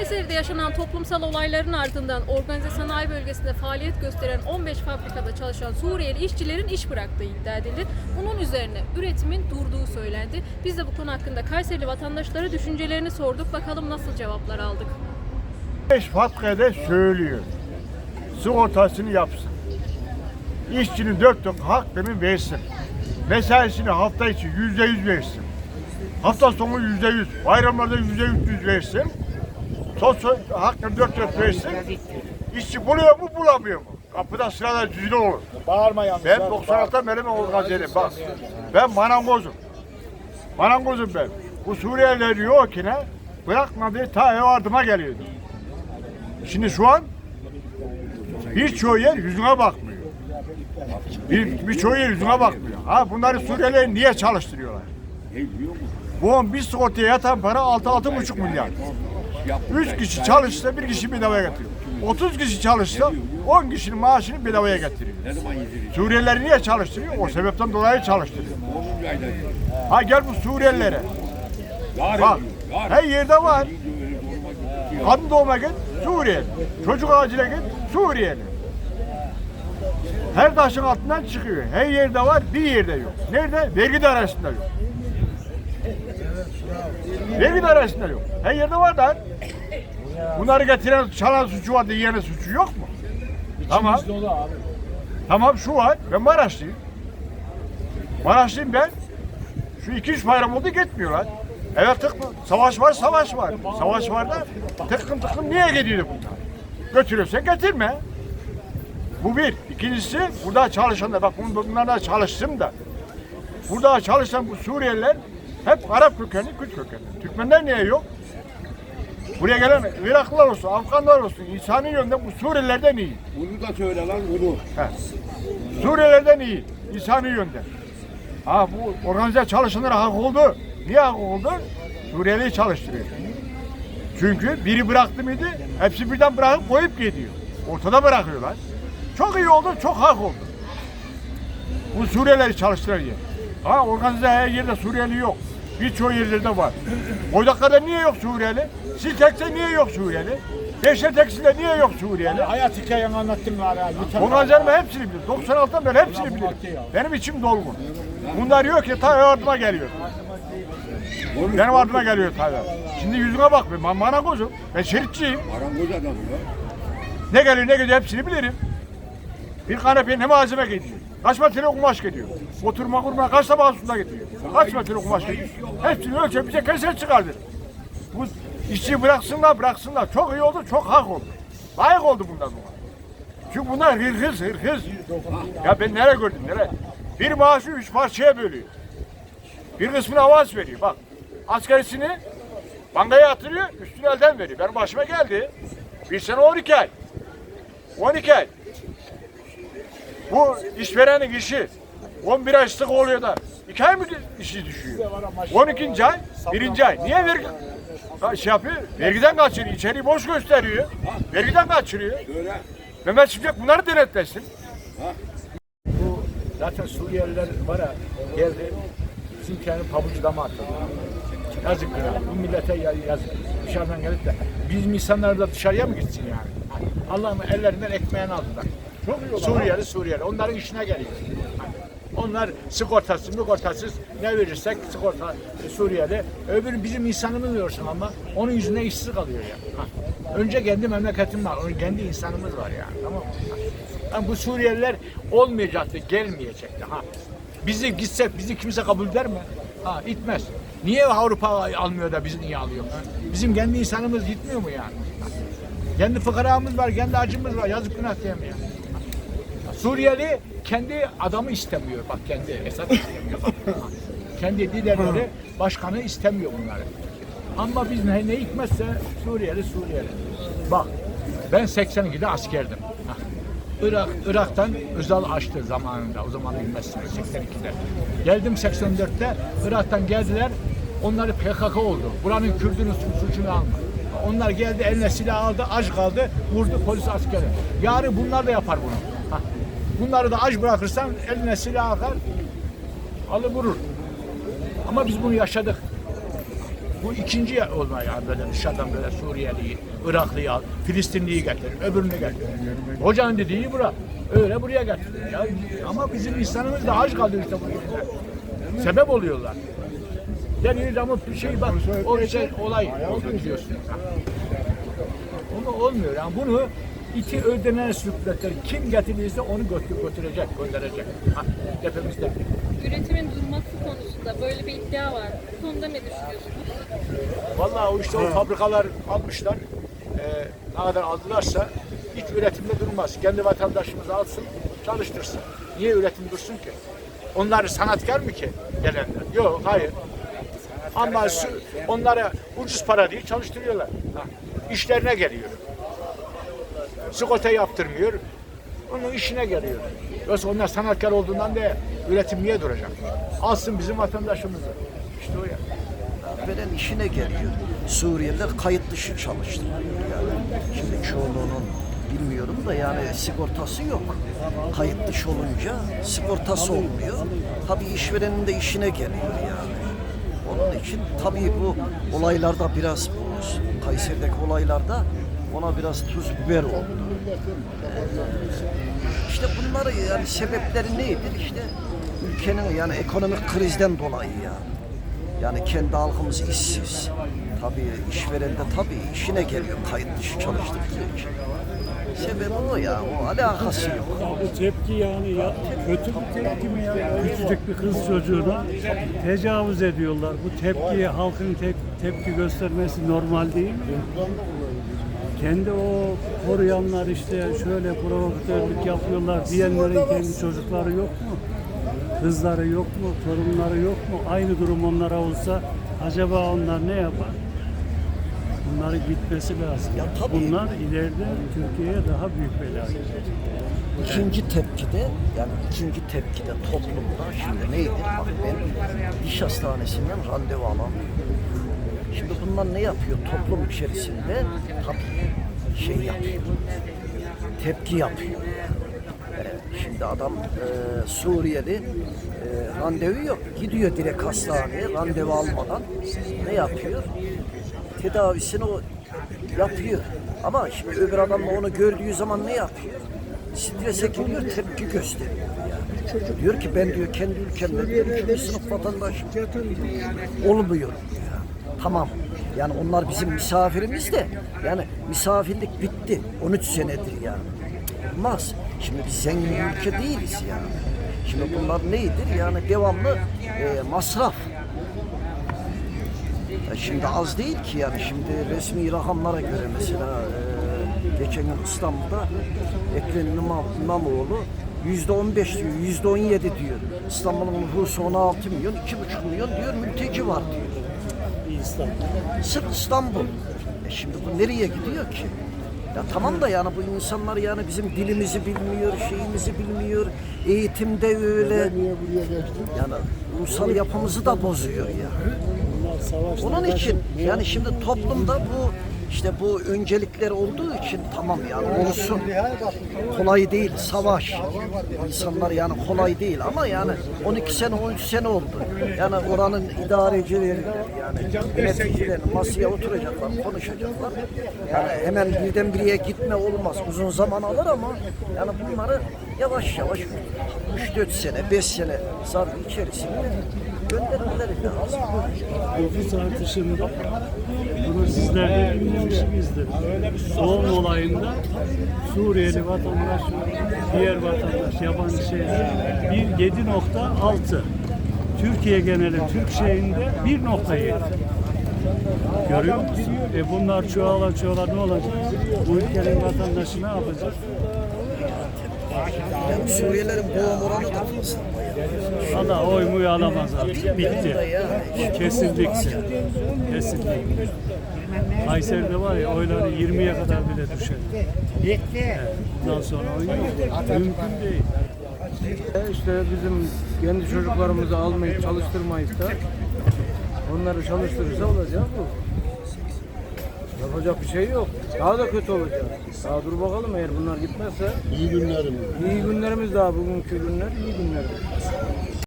Kayseri'de yaşanan toplumsal olayların ardından organize sanayi bölgesinde faaliyet gösteren 15 fabrikada çalışan Suriyeli işçilerin iş bıraktığı iddia edildi. Bunun üzerine üretimin durduğu söylendi. Biz de bu konu hakkında Kayserili vatandaşlara düşüncelerini sorduk. Bakalım nasıl cevaplar aldık. Beş fabrikada söylüyor. Sigortasını yapsın. İşçinin dört dört hakkını versin. Mesaisini hafta içi yüzde yüz versin. Hafta sonu yüzde yüz, bayramlarda yüzde üç yüz versin. Sosyal hakkını dört dört versin. İşçi buluyor mu bulamıyor mu? Kapıda sıralar düzgün olur. Bağırma yalnız. Ben 96'dan beri ben organizerim. Bak ben manangozum. Manangozum ben. Bu Suriyeliler diyor ki ne? Bırakmadı ta ev ardıma geliyordu. Şimdi şu an birçoğu yer yüzüne bakmıyor. Bir, birçoğu yer yüzüne bakmıyor. Ha bunları Suriyeliler niye çalıştırıyorlar? Bu on bir sigortaya yatan para 6-6,5 milyar. Üç kişi çalışsa bir kişi bedavaya getiriyor. 30 kişi çalışsa 10 kişinin maaşını bedavaya getiriyor. Suriyelileri niye çalıştırıyor? O sebepten dolayı çalıştırıyor. Ha gel bu Suriyelilere. Bak her yerde var. Kadın doğuma git Suriyeli. Çocuk acile git Suriyeli. Her taşın altından çıkıyor. Her yerde var, bir yerde yok. Nerede? Vergi dairesinde yok. Vergi dairesinde yok. Her yerde var da. Bunları getiren, çalan suçu var, yiyenin suçu yok mu? Tamam. Tamam şu var. Ben Maraşlıyım. Maraşlıyım ben. Şu iki üç bayram oldu gitmiyorlar. Evet tıklı. Savaş var, savaş var. Savaş var da tıkım tıkım niye gidiyor bunlar? Götürüyorsan getirme. Bu bir. İkincisi burada çalışanlar, bak bun- bunlar da çalışsın da. Burada çalışan bu Suriyeliler hep Arap kökenli, Kürt kökenli. Türkmenler niye yok? Buraya gelen Iraklılar olsun, Afganlar olsun, insani yönden bu Suriyelilerden iyi. Bunu da söyle lan bunu. He. Suriyelerden iyi, insani yönden. Ha bu organize çalışanlara hak oldu. Niye hak oldu? Suriyeli'yi çalıştırıyor. Çünkü biri bıraktı mıydı, hepsi birden bırakıp koyup gidiyor. Ortada bırakıyorlar. Çok iyi oldu, çok hak oldu. Bu Suriyelileri çalıştıran yer. Ha organize her yerde Suriyeli yok. Birçoğu yerlerde var. Boydaklarda niye yok Suriyeli? Siltek'te niye yok Suriyeli? Beşer Tekstil'de niye yok Suriyeli? Hayat hikayeni anlattın mı abi? Lütfen. Organizerimi hepsini bilir. 96'dan beri hepsini bilir. Benim içim dolgun. Bunlar diyor ki ta yardıma geliyor. Benim ardıma geliyor ta Şimdi yüzüne bak ben managozum. Ben şeritçiyim. Marangoz adamı lan. Ne geliyor ne gidiyor hepsini bilirim. Bir kanepeye ne malzeme gidiyor. Kaç metre kumaş gidiyor. Oturma kurma kaç tabağı suda gidiyor. Kaç metre kumaş gidiyor. Hepsini ölçüp bize keser çıkardır. Bu işçi bıraksınlar bıraksınlar. Çok iyi oldu çok hak oldu. Layık oldu bundan buna. Çünkü bunlar hırhız hırhız. Ya ben nereye gördüm nereye? Bir maaşı üç parçaya bölüyor. Bir kısmını avans veriyor bak. Askerisini bankaya yatırıyor üstünü elden veriyor. Benim başıma geldi. Bir sene 12 ay. 12 ay. Bu işverenin işi 11 ay sık oluyor da 2 ay mı işi düşüyor? 12. ay, 1. ay. Niye vergi şey yapıyor? Vergiden kaçırıyor. İçeriği boş gösteriyor. Vergiden kaçırıyor. Mehmet Şimşek bunları denetlesin. Bu zaten Suriyeliler var ya geldi. Bizim kendi pabucu dama atladı. Yazık ya. Bu millete ya- yazık. Dışarıdan gelip de bizim insanlar da dışarıya mı gitsin yani? Allah'ım ellerinden ekmeğini aldılar. Suriyeli Suriyeli. Onların işine geliyor. Onlar sigortasız, sigortasız ne verirsek sigorta e, Suriyeli. Öbürü bizim insanımız diyorsun ama onun yüzünden işsiz kalıyor ya. Ha. Önce kendi memleketim var, onun kendi insanımız var ya. Tamam mı? Ha, bu Suriyeliler olmayacaktı, gelmeyecekti. Ha. Bizi gitsek bizi kimse kabul eder mi? Ha, gitmez. Niye Avrupa almıyor da bizi niye alıyor? Bizim kendi insanımız gitmiyor mu yani? Ha. Kendi fıkaramız var, kendi acımız var. Yazık günah değil mi ya? Suriyeli kendi adamı istemiyor. Bak kendi Esad istemiyor. kendi liderleri, başkanı istemiyor bunları. Ama biz ne, ne hikmetse Suriyeli Suriyeli. Bak ben 82'de askerdim. Irak, Irak'tan Özal açtı zamanında. O zaman bilmezsiniz 82'de. Geldim 84'te Irak'tan geldiler. Onları PKK oldu. Buranın Kürdünün su- suçunu alma. Onlar geldi eline silah aldı, aç kaldı, vurdu polis askeri. Yarın bunlar da yapar bunu. Bunları da aç bırakırsan eline silah akar, alır vurur. Ama biz bunu yaşadık. Bu ikinci olma yani böyle dışarıdan böyle Suriyeli'yi, Iraklıyı al, Filistinliyi getirir, öbürünü getirir. Hocanın dediği bura. Öyle buraya getiriyor. Ya, ama bizim insanımız da aç kalıyor işte bu yüzden. Sebep oluyorlar. Deniyor ama bir şey bak o şey olay oldu diyorsun. Ama olmuyor yani bunu iki ödenen sürükletler kim getirirse onu götür, götürecek, gönderecek. Ha, tepemizde. Üretimin durması konusunda böyle bir iddia var. Bu konuda ne düşünüyorsunuz? Vallahi o işte o fabrikalar almışlar. Ee, ne kadar aldılarsa hiç üretimde durmaz. Kendi vatandaşımız alsın, çalıştırsın. Niye üretim dursun ki? Onlar sanatkar mı ki gelenler? Yok, hayır. Ama su, onlara ucuz para diye çalıştırıyorlar. Ha, işlerine geliyor. Sigorta yaptırmıyor. Onun işine geliyor. Yoksa onlar sanatkar olduğundan değil. Üretim niye duracak? Alsın bizim vatandaşımızı. İşte o ya. veren işine geliyor. Suriyeliler kayıt dışı çalıştırılıyor yani. Şimdi çoğunluğunun bilmiyorum da yani sigortası yok. Kayıt dışı olunca sigortası olmuyor. Tabii işverenin de işine geliyor yani. Onun için tabii bu olaylarda biraz bu Kayseri'deki olaylarda ona biraz tuz biber oldu. İşte bunları yani sebepleri nedir? İşte ülkenin yani ekonomik krizden dolayı ya. Yani kendi halkımız işsiz. Tabii işveren de tabii işine geliyor kayıt dışı çalıştırdığı için. Sebebi o ya, o alakası yok. Bu tepki yani ya kötü bir tepki mi ya? Küçücük bir kız çocuğuna tecavüz ediyorlar. Bu tepkiye halkın tep- tepki göstermesi normal değil mi? Kendi o koruyanlar işte şöyle provokatörlük yapıyorlar diyenlerin kendi çocukları yok mu? Kızları yok mu? Torunları yok mu? Aynı durum onlara olsa acaba onlar ne yapar? Bunların gitmesi lazım. Ya tabii. Bunlar ileride Türkiye'ye daha büyük bela getirecek. İkinci tepkide yani ikinci tepkide toplumda şimdi neydi? Bak ben diş hastanesinden randevu alamıyorum. Şimdi bunlar ne yapıyor? Toplum içerisinde tabii şey yapıyor. Tepki yapıyor. Şimdi adam e, Suriyeli e, randevu yok. Gidiyor direkt hastaneye randevu almadan ne yapıyor? Tedavisini o yapıyor. Ama şimdi öbür adam da onu gördüğü zaman ne yapıyor? Strese giriyor, tepki gösteriyor. Yani. Diyor ki ben diyor kendi ülkemde diyor, sınıf vatandaşım. Olmuyor diyor. Tamam. Yani onlar bizim misafirimiz de yani misafirlik bitti. 13 senedir yani. Olmaz. Şimdi biz zengin ülke değiliz yani. Şimdi bunlar neydir? Yani devamlı e, masraf. Ya şimdi az değil ki yani şimdi resmi rakamlara göre mesela e, geçen gün İstanbul'da Ekrem İmam, İmamoğlu yüzde on beş diyor, yüzde on yedi diyor. İstanbul'un nüfusu 16 milyon, iki buçuk milyon diyor mülteci var diyor. İslam. Sırf İstanbul. E şimdi bu nereye gidiyor ki? Ya tamam da yani bu insanlar yani bizim dilimizi bilmiyor, şeyimizi bilmiyor. Eğitimde öyle. Yani ulusal yapımızı da bozuyor ya. Savaşta Onun için yani şimdi toplumda bu işte bu öncelikler olduğu için tamam yani olsun. Kolay değil savaş. İnsanlar yani kolay değil ama yani 12 sene 13 sene oldu. Yani oranın idarecileri yani yöneticiler masaya oturacaklar, konuşacaklar. Yani hemen birdenbireye gitme olmaz. Uzun zaman alır ama yani bunları yavaş yavaş 3-4 sene, 5 sene zarfı içerisinde göndermeleri lazım. nüfus artışında bunu sizler de dinlemişsinizdir. Doğum olayında Suriyeli vatandaş, diğer vatandaş, yabancı şeyler bir 7.6. Türkiye geneli Türk şeyinde 1.7. Görüyor musun? E bunlar çoğala çoğala ne olacak? Bu ülkenin vatandaşı ne yapacak? Yani Suriyelilerin boğum oranı da fazla. Valla oy muyu alamaz artık. Bitti. Kesinlikle. Kesinlikle. Kayseri'de var ya oyları 20'ye kadar bile düşer. Evet. Bundan sonra oy yok. Mümkün değil. İşte bizim kendi çocuklarımızı almayıp çalıştırmayıp da onları çalıştırırsa olacağı bu. Yapacak bir şey yok. Daha da kötü olacak. Daha dur bakalım eğer bunlar gitmezse. İyi günlerim. İyi günlerimiz daha bugünkü günler iyi günler.